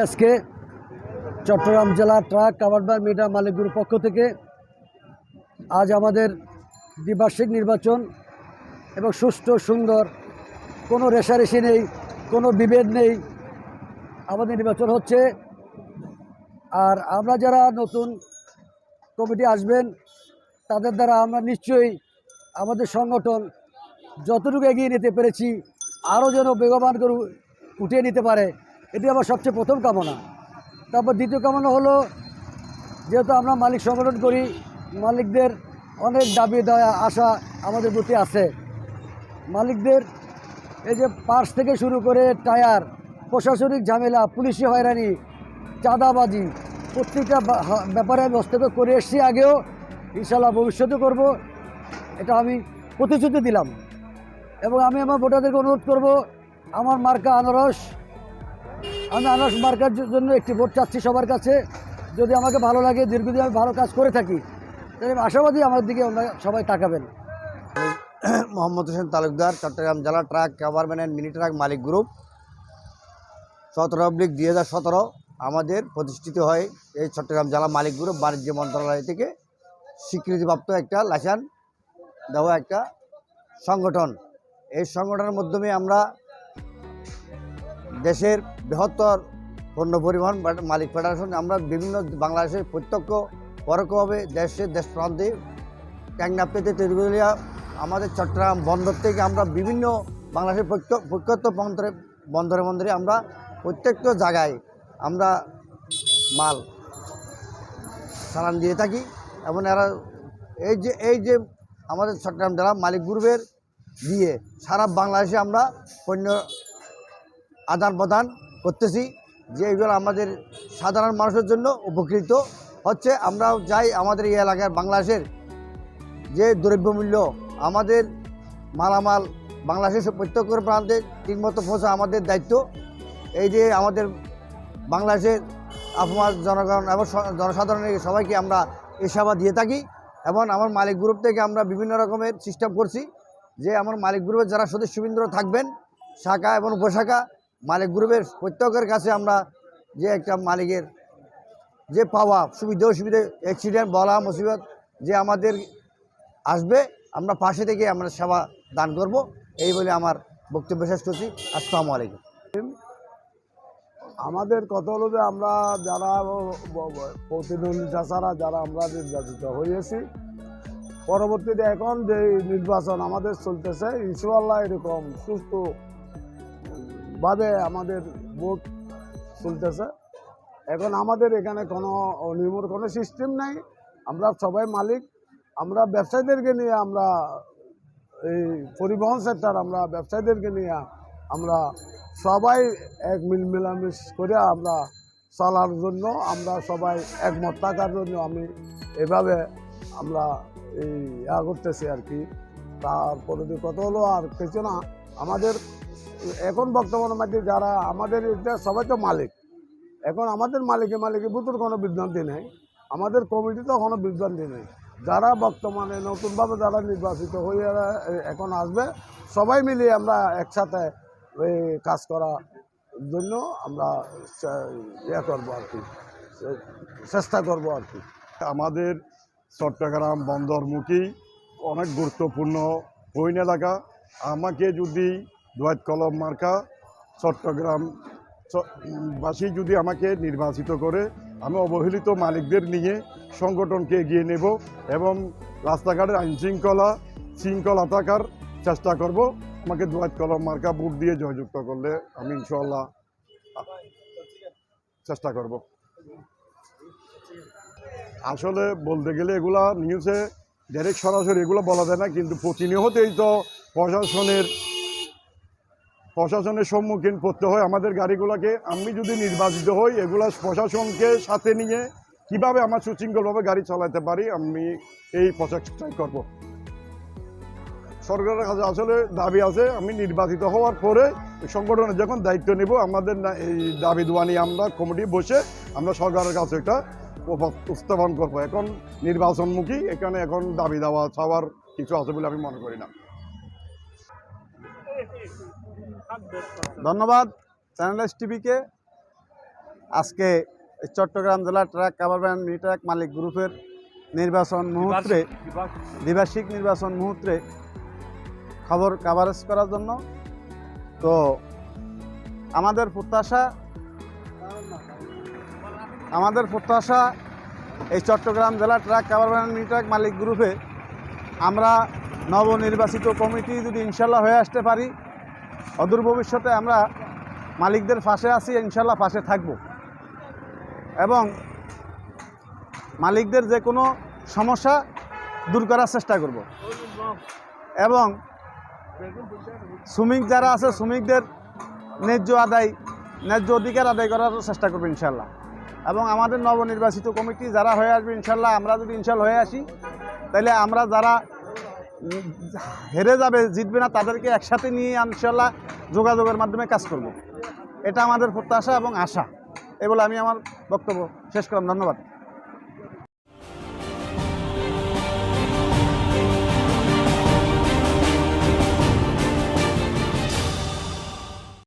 আজকে চট্টগ্রাম জেলা ট্রাক কাভারবার মিটার মালিকগুর পক্ষ থেকে আজ আমাদের দ্বিবার্ষিক নির্বাচন এবং সুষ্ঠু, সুন্দর, কোনো রেশারেশি নেই, কোনো বিভেদ নেই, আমাদের নির্বাচন হচ্ছে। আর আমরা যারা নতুন কমিটি আসবেন, তাদের দ্বারা আমরা নিশ্চয়ই আমাদের সংগঠন যতটুকু এগিয়ে নিতে পেরেছি, আরও যেন বেগবান করে উঠিয়ে নিতে পারে। এটি আমার সবচেয়ে প্রথম কামনা। তারপর দ্বিতীয় কামনা হলো, যেহেতু আমরা মালিক সংগঠন করি, মালিকদের অনেক দাবি দেওয়া, আশা আমাদের প্রতি আছে। মালিকদের এই যে পার্স থেকে শুরু করে টায়ার, প্রশাসনিক ঝামেলা, পুলিশি হয়রানি, চাঁদাবাজি, প্রত্যেকটা ব্যাপারে আমি হস্তক্ষেপ করে এসেছি আগেও ইনশাল্লাহ ভবিষ্যতে করব। এটা আমি প্রতিশ্রুতি দিলাম। এবং আমি আমার ভোটারদেরকে অনুরোধ করব, আমার মার্কা আনারস আমি আনারস মার্কার জন্য একটি ভোট চাচ্ছি সবার কাছে। যদি আমাকে ভালো লাগে, দীর্ঘদিন আমি ভালো কাজ করে থাকি, তাহলে আশাবাদী আমার দিকে সবাই তাকাবেন। মোহাম্মদ হোসেন তালুকদার, চট্টগ্রাম জেলা truck government and mini truck Malik group. সতেরো অব্লিক দুই হাজার সতেরো আমাদের প্রতিষ্ঠিত হয় এই চট্টগ্রাম জেলা মালিক গ্রুপ বাণিজ্য মন্ত্রণালয় থেকে। স্বীকৃতিপ্রাপ্ত একটা লাইসেন্স দেওয়া একটা সংগঠন। এই সংগঠনের মাধ্যমে আমরা দেশের বৃহত্তর পণ্য পরিবহন মালিক ফেডারেশন, আমরা বিভিন্ন বাংলাদেশের প্রত্যক্ষ, পরোক্ষভাবে দেশের দেশ প্রান্তে ট্যাংনাপ্তেতে তেতুলিয়া আমাদের চট্টগ্রাম বন্দর থেকে আমরা বিভিন্ন বাংলাদেশের প্রত্যক্ষ বন্দরে বন্দরে বন্দরে আমরা প্রত্যেকটা জায়গায় আমরা মাল চালান দিয়ে থাকি এবং এরা এই যে এই যে আমাদের চট্টগ্রাম জেলা মালিক গ্রুপের দিয়ে সারা বাংলাদেশে আমরা পণ্য আদান প্রদান করতেছি যে এগুলো আমাদের সাধারণ মানুষের জন্য উপকৃত হচ্ছে। আমরাও যাই আমাদের এই এলাকার বাংলাদেশের যে দ্রব্যমূল্য আমাদের মালামাল বাংলাদেশের প্রত্যেক প্রান্তে ঠিকমতো পৌঁছা আমাদের দায়িত্ব। এই যে আমাদের বাংলাদেশের আফমার জনগণ এবং জনসাধারণের সবাইকে আমরা এই সেবা দিয়ে থাকি এবং আমার মালিক গ্রুপ থেকে আমরা বিভিন্ন রকমের সিস্টেম করছি যে আমার মালিক গ্রুপের যারা সদস্যবৃন্দ থাকবেন, শাখা এবং উপশাখা মালিক গ্রুপের প্রত্যেকের কাছে আমরা যে একটা মালিকের যে পাওয়া সুবিধা অসুবিধা অ্যাক্সিডেন্ট বলা মুসিবত যে আমাদের আসবে, আমরা পাশে থেকে আমরা সেবা দান করব। এই বলে আমার বক্তব্য শেষ করছি। আসসালামু আলাইকুম। আমাদের কথা হলো যে আমরা যারা ব- ব- প্রতিদ্বন্দ্বিতা ছাড়া যারা আমরা নির্বাচিত হয়েছি পরবর্তীতে এখন যে নির্বাচন আমাদের চলতেছে ইনশাল্লাহ এরকম সুস্থ ভাবে আমাদের ভোট চলতেছে। এখন আমাদের এখানে কোনো অনিয়মের কোনো সিস্টেম নাই। আমরা সবাই মালিক। আমরা ব্যবসায়ীদেরকে নিয়ে আমরা এই পরিবহন সেক্টর আমরা ব্যবসায়ীদেরকে নিয়ে আমরা সবাই এক মিল মিলামিশ করে আমরা চলার জন্য আমরা সবাই একমত থাকার জন্য আমি এভাবে আমরা এই ইয়া করতেছি আর কি। তারপরে কত হলো আর কিছু না, আমাদের এখন বর্তমানে মধ্যে যারা আমাদের এটা সবাই তো মালিক। এখন আমাদের মালিকে মালিকে ভিতর কোনো বিভ্রান্তি নেই। আমাদের কমিটিতে কোনো বিভ্রান্তি নেই। যারা বর্তমানে নতুনভাবে যারা নির্বাচিত হয়ে এখন আসবে, সবাই মিলিয়ে আমরা একসাথে কাজ করার জন্য আমরা ইয়ে করব আর কি। চেষ্টা করব আর কি। আমাদের চট্টগ্রাম বন্দরমুখী অনেক গুরুত্বপূর্ণ হইন এলাকা। আমাকে যদি দোয়াত কলম মার্কা, চট্টগ্রাম বাসী যদি আমাকে নির্বাচিত করে, আমি অবহেলিত মালিকদের নিয়ে সংগঠনকে এগিয়ে নেব এবং রাস্তাঘাটের আইন শৃঙ্খলা শৃঙ্খলা থাকার চেষ্টা করব। আমাকে দোয়াত কলম মার্কা বুট দিয়ে জয়যুক্ত করলে আমি ইনশাল্লাহ চেষ্টা করব। আসলে বলতে গেলে এগুলা নিউজে ডাইরেক্ট সরাসরি এগুলো বলা যায় না, কিন্তু প্রতিনিয়তই তো প্রশাসনের প্রশাসনের সম্মুখীন করতে হয় আমাদের গাড়িগুলোকে। আমি যদি নির্বাচিত হই, এগুলা প্রশাসনকে সাথে নিয়ে কীভাবে আমার সুশৃঙ্খলভাবে গাড়ি চালাতে পারি, আমি এই প্রচেষ্টাই করব। সরকারের কাছে আসলে দাবি আছে, আমি নির্বাচিত হওয়ার পরে সংগঠনের যখন দায়িত্ব নেব, আমাদের এই দাবি দোয়া নিয়ে আমরা কমিটি বসে আমরা সরকারের কাছে উপ- উপস্থাপন করব। এখন নির্বাচনমুখী, এখানে এখন দাবি দেওয়া, চাওয়ার কিছু আছে বলে আমি মনে করি না। ধন্যবাদ চ্যানেল টিভিকে। আজকে চট্টগ্রাম জেলা truck covered van mini truck মালিক গ্রুপের নির্বাচন মুহূর্তে, দ্বিবার্ষিক নির্বাচন মুহূর্তে খবর কাভারেজ করার জন্য। তো আমাদের প্রত্যাশা আমাদের প্রত্যাশা এই চট্টগ্রাম জেলা truck covered van mini truck মালিক গ্রুপে আমরা নবনির্বাচিত কমিটি যদি ইনশাল্লাহ হয়ে আসতে পারি অদূর ভবিষ্যতে আমরা মালিকদের পাশে আছি ইনশাল্লাহ পাশে থাকব। এবং মালিকদের যে কোনো সমস্যা দূর করার চেষ্টা করব। এবং শ্রমিক যারা আছে, শ্রমিকদের ন্যায্য আদায়, ন্যায্য অধিকার আদায় করার চেষ্টা করব ইনশাল্লাহ এবং আমাদের নবনির্বাচিত কমিটি যারা হয়ে আসবে ইনশাল্লাহ আমরা যদি ইনশাল্লাহ হয়ে আসি, তাহলে আমরা যারা হেরে যাবে, জিতবে না, তাদেরকে একসাথে নিয়ে ইনশাল্লাহ যোগাযোগের মাধ্যমে কাজ করব। এটা আমাদের প্রত্যাশা এবং আশা। এ বলে আমি আমার বক্তব্য শেষ করলাম। ধন্যবাদ।